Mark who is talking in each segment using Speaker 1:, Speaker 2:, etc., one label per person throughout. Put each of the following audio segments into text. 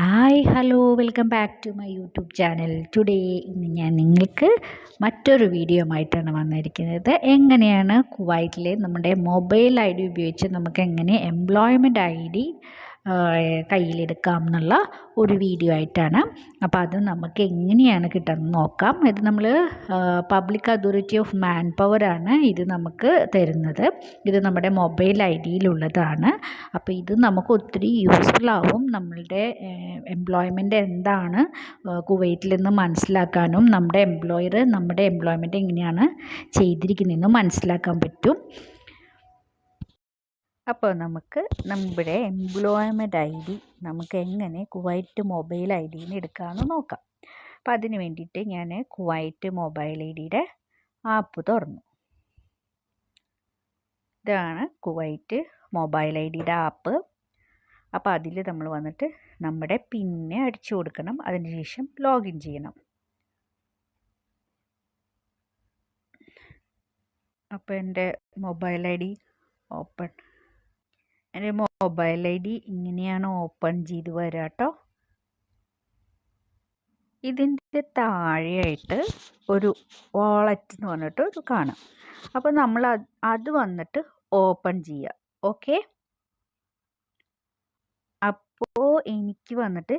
Speaker 1: Hi hello welcome back to my YouTube channel today ഇന്ന് ഞാൻ നിങ്ങൾക്ക് മറ്റൊരു വീഡിയോ ആയിട്ടാണ് വന്നിരിക്കുന്നത്. എങ്ങനെയാണ് കുവൈറ്റിലെ നമ്മുടെ മൊബൈൽ ഐ ഡി ഉപയോഗിച്ച് നമുക്ക് എങ്ങനെ എംപ്ലോയ്മെന്റ് ഐ ഡി കയ്യിലെടുക്കാം എന്നുള്ള ഒരു വീഡിയോ ആയിട്ടാണ്. അപ്പോൾ അത് നമുക്ക് എങ്ങനെയാണ് കിട്ടുന്നത് നോക്കാം. ഇത് നമ്മൾ പബ്ലിക് അതോറിറ്റി ഓഫ് മാൻ പവറാണ് ഇത് നമുക്ക് തരുന്നത്. ഇത് നമ്മുടെ മൊബൈൽ ഐ ഡിയിലുള്ളതാണ്. അപ്പോൾ ഇത് നമുക്ക് ഒത്തിരി യൂസ്ഫുൾ ആവും. നമ്മളുടെ എംപ്ലോയ്മെന്റ് എന്താണ്? കുവൈറ്റിൽ നിന്ന് മനസ്സിലാക്കാനും നമ്മുടെ എംപ്ലോയർ നമ്മുടെ എംപ്ലോയ്മെന്റ് എങ്ങനെയാണ് ചെയ്തിരിക്കുന്നതെന്ന് മനസ്സിലാക്കാൻ പറ്റും. അപ്പോൾ നമുക്ക് നമ്മുടെ എംപ്ലോയ്മെന്റ് ഐ ഡി നമുക്ക് എങ്ങനെ കുവൈറ്റ് മൊബൈൽ ഐ ഡിയിൽ എടുക്കാമെന്ന് നോക്കാം. അപ്പോൾ അതിന് വേണ്ടിയിട്ട് ഞാൻ കുവൈറ്റ് മൊബൈൽ ഐ ഡിയുടെ ആപ്പ് തുറന്നു. ഇതാണ് കുവൈറ്റ് മൊബൈൽ ഐ ഡിയുടെ ആപ്പ് അപ്പോൾ അതിൽ നമ്മൾ വന്നിട്ട് നമ്മുടെ പിന്നെ അടിച്ചു കൊടുക്കണം. അതിനുശേഷം ലോഗിൻ ചെയ്യണം. അപ്പോൾ എന്റെ മൊബൈൽ ഐ ഡി ഓപ്പൺ എന്റെ മൊബൈൽ ഐ ഡി ഇങ്ങനെയാണ് ഓപ്പൺ ചെയ്ത് വരിക കേട്ടോ ഇതിന്റെ താഴെയായിട്ട് ഒരു വാളറ്റ് എന്ന് പറഞ്ഞിട്ട് ഒരു കാണാം. അപ്പോൾ നമ്മൾ അത് വന്നിട്ട് ഓപ്പൺ ചെയ്യുക ഓക്കെ അപ്പോൾ എനിക്ക് വന്നിട്ട്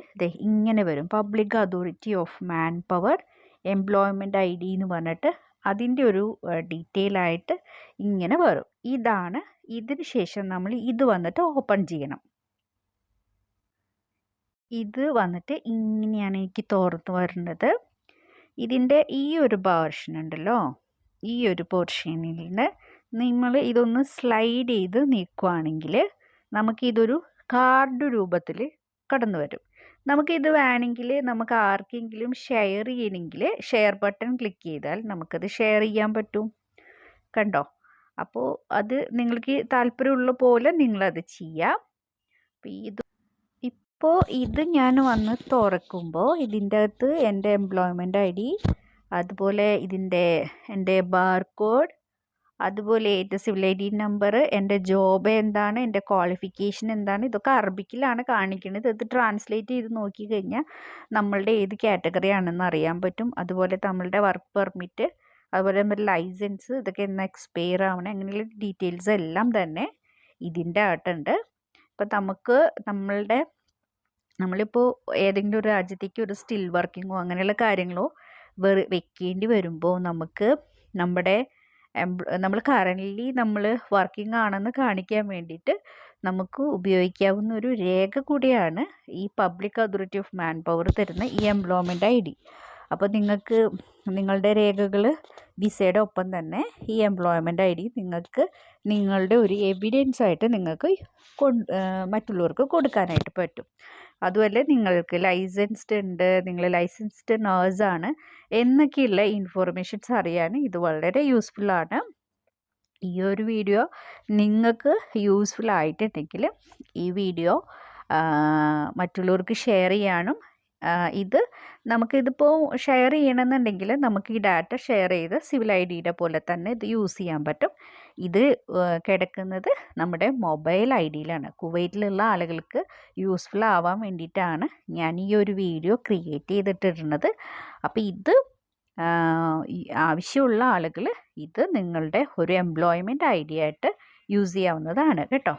Speaker 1: ഇങ്ങനെ വരും. Public authority of manpower employment I D എന്ന് പറഞ്ഞിട്ട് അതിന്റെ ഒരു ഡീറ്റെയിൽ ആയിട്ട് ഇങ്ങനെ വരും. ഇതാണ്. ഇതിന് ശേഷം നമ്മൾ ഇത് വന്നിട്ട് ഓപ്പൺ ചെയ്യണം. ഇത് വന്നിട്ട് ഇങ്ങനെയാണ് എനിക്ക് തോർന്നു വരുന്നത്. ഇതിന്റെ ഈ ഒരു പോർഷൻ ഉണ്ടല്ലോ. ഈ ഒരു പോർഷനിൽ നിന്ന് നിങ്ങൾ ഇതൊന്ന് സ്ലൈഡ് ചെയ്ത് നീക്കുവാണെങ്കിൽ നമുക്കിതൊരു കാർഡ് രൂപത്തിൽ കടന്നു വരും. നമുക്കിത് വേണമെങ്കിൽ നമുക്ക് ആർക്കെങ്കിലും ഷെയർ ചെയ്യണമെങ്കിൽ ഷെയർ ബട്ടൺ ക്ലിക്ക് ചെയ്താൽ നമുക്കത് ഷെയർ ചെയ്യാൻ പറ്റും. കണ്ടോ? അപ്പോൾ അത് നിങ്ങൾക്ക് താല്പര്യമുള്ള പോലെ നിങ്ങളത് ചെയ്യാം. ഇത് ഇപ്പോൾ ഇത് ഞാൻ വന്ന് തുറക്കുമ്പോൾ ഇതിന്റെ അകത്ത് എന്റെ എംപ്ലോയ്മെന്റ് ഐ ഡി അതുപോലെ ഇതിന്റെ എന്റെ ബാർ കോഡ് അതുപോലെ എന്റെ സിവിൽ ഐ ഡി നമ്പർ എന്റെ ജോബ് എന്താണ് എന്റെ ക്വാളിഫിക്കേഷൻ എന്താണ് ഇതൊക്കെ അറബിക്കിലാണ് കാണിക്കുന്നത് ഇത് ട്രാൻസ്ലേറ്റ് ചെയ്ത് നോക്കിക്കഴിഞ്ഞാൽ നമ്മളുടെ ഏത് കാറ്റഗറി ആണെന്ന് അറിയാൻ പറ്റും. അതുപോലെ നമ്മളുടെ വർക്ക് പെർമിറ്റ് അതുപോലെ നമ്മുടെ ലൈസൻസ് ഇതൊക്കെ എന്നാൽ എക്സ്പയർ ആവണം അങ്ങനെയുള്ള ഡീറ്റെയിൽസ് എല്ലാം തന്നെ ഇതിന്റെ ആട്ടുണ്ട് ഇപ്പം നമുക്ക് നമ്മളുടെ നമ്മളിപ്പോൾ ഏതെങ്കിലും ഒരു രാജ്യത്തേക്ക് ഒരു സ്റ്റിൽ വർക്കിങ്ങോ അങ്ങനെയുള്ള കാര്യങ്ങളോ വെക്കേണ്ടി വരുമ്പോൾ നമുക്ക് നമ്മുടെ നമ്മൾ കറന്റ്ലി നമ്മൾ വർക്കിംഗ് ആണെന്ന് കാണിക്കാൻ വേണ്ടിയിട്ട് നമുക്ക് ഉപയോഗിക്കാവുന്ന ഒരു രേഖ കൂടിയാണ് ഈ public authority of manpower തരുന്ന ഈ എംപ്ലോയ്മെന്റ് ഐ ഡി. അപ്പോൾ നിങ്ങൾക്ക് നിങ്ങളുടെ രേഖകൾ വിസയുടെ ഒപ്പം തന്നെ ഈ എംപ്ലോയ്മെന്റ് ഐ ഡി നിങ്ങൾക്ക് നിങ്ങളുടെ ഒരു എവിഡൻസ് ആയിട്ട് നിങ്ങൾക്ക് മറ്റുള്ളവർക്ക് കൊടുക്കാനായിട്ട് പറ്റും. അതുപോലെ നിങ്ങൾക്ക് ലൈസൻസ്ഡ് ഉണ്ട് നിങ്ങൾ ലൈസൻസ്ഡ് നേഴ്സാണ് എന്നൊക്കെയുള്ള ഇൻഫോർമേഷൻസ് അറിയാൻ ഇത് വളരെ യൂസ്ഫുള്ളാണ് ഈ ഒരു വീഡിയോ നിങ്ങൾക്ക് യൂസ്ഫുൾ ആയിട്ടുണ്ടെങ്കിൽ ഈ വീഡിയോ മറ്റുള്ളവർക്ക് ഷെയർ ചെയ്യാനും ഇത് നമുക്കിതിപ്പോൾ ഷെയർ ചെയ്യണമെന്നുണ്ടെങ്കിൽ നമുക്ക് ഈ ഡാറ്റ ഷെയർ ചെയ്ത് സിവിൽ ഐ ഡിയുടെ പോലെ തന്നെ ഇത് യൂസ് ചെയ്യാൻ പറ്റും. ഇത് കിടക്കുന്നത് നമ്മുടെ മൊബൈൽ ഐ ഡിയിലാണ് കുവൈറ്റിലുള്ള ആളുകൾക്ക് യൂസ്ഫുൾ ആവാൻ വേണ്ടിയിട്ടാണ് ഞാൻ ഈ ഒരു വീഡിയോ ക്രിയേറ്റ് ചെയ്തിട്ടിരുന്നത്. അപ്പോൾ ഇത് ആവശ്യമുള്ള ആളുകൾ ഇത് നിങ്ങളുടെ ഒരു എംപ്ലോയ്മെന്റ് ഐ ഡി ആയിട്ട് യൂസ് ചെയ്യാവുന്നതാണ്. കേട്ടോ?